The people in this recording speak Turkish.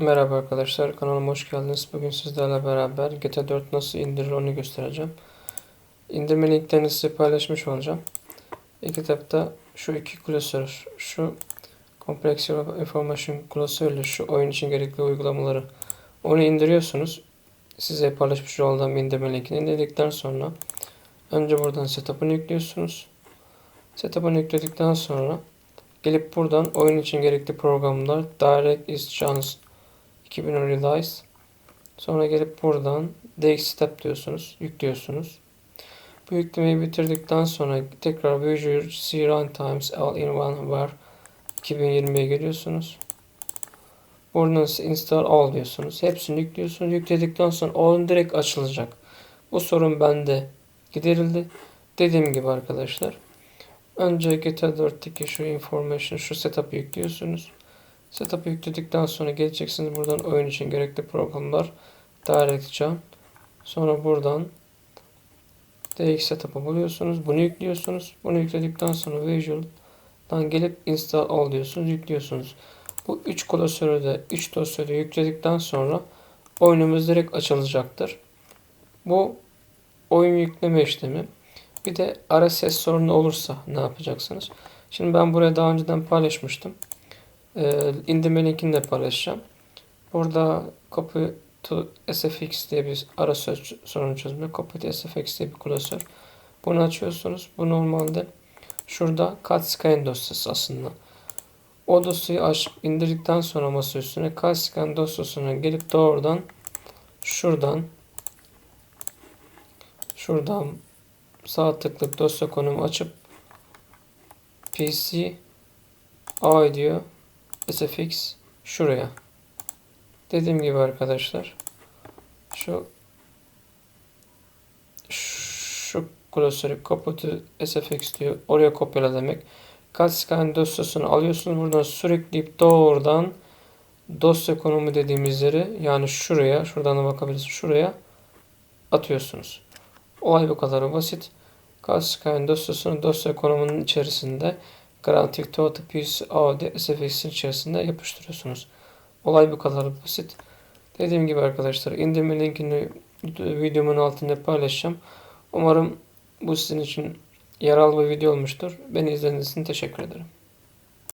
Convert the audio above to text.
Merhaba arkadaşlar kanalıma hoş geldiniz. Bugün sizlerle beraber GTA 4 nasıl indirilir onu göstereceğim. İndirme linklerini size paylaşmış olacağım. İlk etapta şu iki klasör, şu Complex Information klasörle şu oyun için gerekli uygulamaları onu indiriyorsunuz. Size paylaşmış olduğum indirme linkini indirdikten sonra önce buradan setup'ını yüklüyorsunuz. Setup'ını yükledikten sonra gelip buradan oyun için gerekli programlar DirectX Chance 2000 Realize. Sonra gelip buradan DX Step diyorsunuz. Yüklüyorsunuz. Bu yüklemeyi bitirdikten sonra tekrar Visual C Runtimes All in One var. 2020'ye geliyorsunuz. Buradan Install All diyorsunuz. Hepsini yüklüyorsunuz. Yükledikten sonra oyun direkt açılacak. Bu sorun bende giderildi. Dediğim gibi arkadaşlar. Önce GTA 4'teki şu information, şu setup'ı yüklüyorsunuz. Setup'ı yükledikten sonra geleceksiniz buradan oyun için gerekli programlar Direct Sonra buradan DX setup'ı buluyorsunuz. Bunu yüklüyorsunuz. Bunu yükledikten sonra Visual'dan gelip install all diyorsunuz. Yüklüyorsunuz. Bu 3 klasörü de 3 dosyayı yükledikten sonra oyunumuz direkt açılacaktır. Bu oyun yükleme işlemi. Bir de ara ses sorunu olursa ne yapacaksınız? Şimdi ben buraya daha önceden paylaşmıştım. Ee, indirme linkini de paylaşacağım. Burada copy to sfx diye bir ara söz sorunu çözümü. Copy to sfx diye bir klasör. Bunu açıyorsunuz. Bu normalde şurada CAD dosyası aslında. O dosyayı açıp indirdikten sonra masa üstüne CAD dosyasına gelip doğrudan şuradan şuradan sağ tıklayıp dosya konumu açıp PC A diyor SFX şuraya. Dediğim gibi arkadaşlar şu şu klasörü kaputu SFX diyor. Oraya kopyala demek. CAD dosyasını alıyorsunuz. Buradan sürükleyip doğrudan dosya konumu dediğimiz yeri yani şuraya şuradan da bakabilirsiniz. Şuraya atıyorsunuz. Olay bu kadar basit. CAD dosyasını dosya konumunun içerisinde Total Piece Audio SFX'in içerisinde yapıştırıyorsunuz. Olay bu kadar basit. Dediğim gibi arkadaşlar indirme linkini videomun altında paylaşacağım. Umarım bu sizin için yararlı bir video olmuştur. Beni izlediğiniz için teşekkür ederim.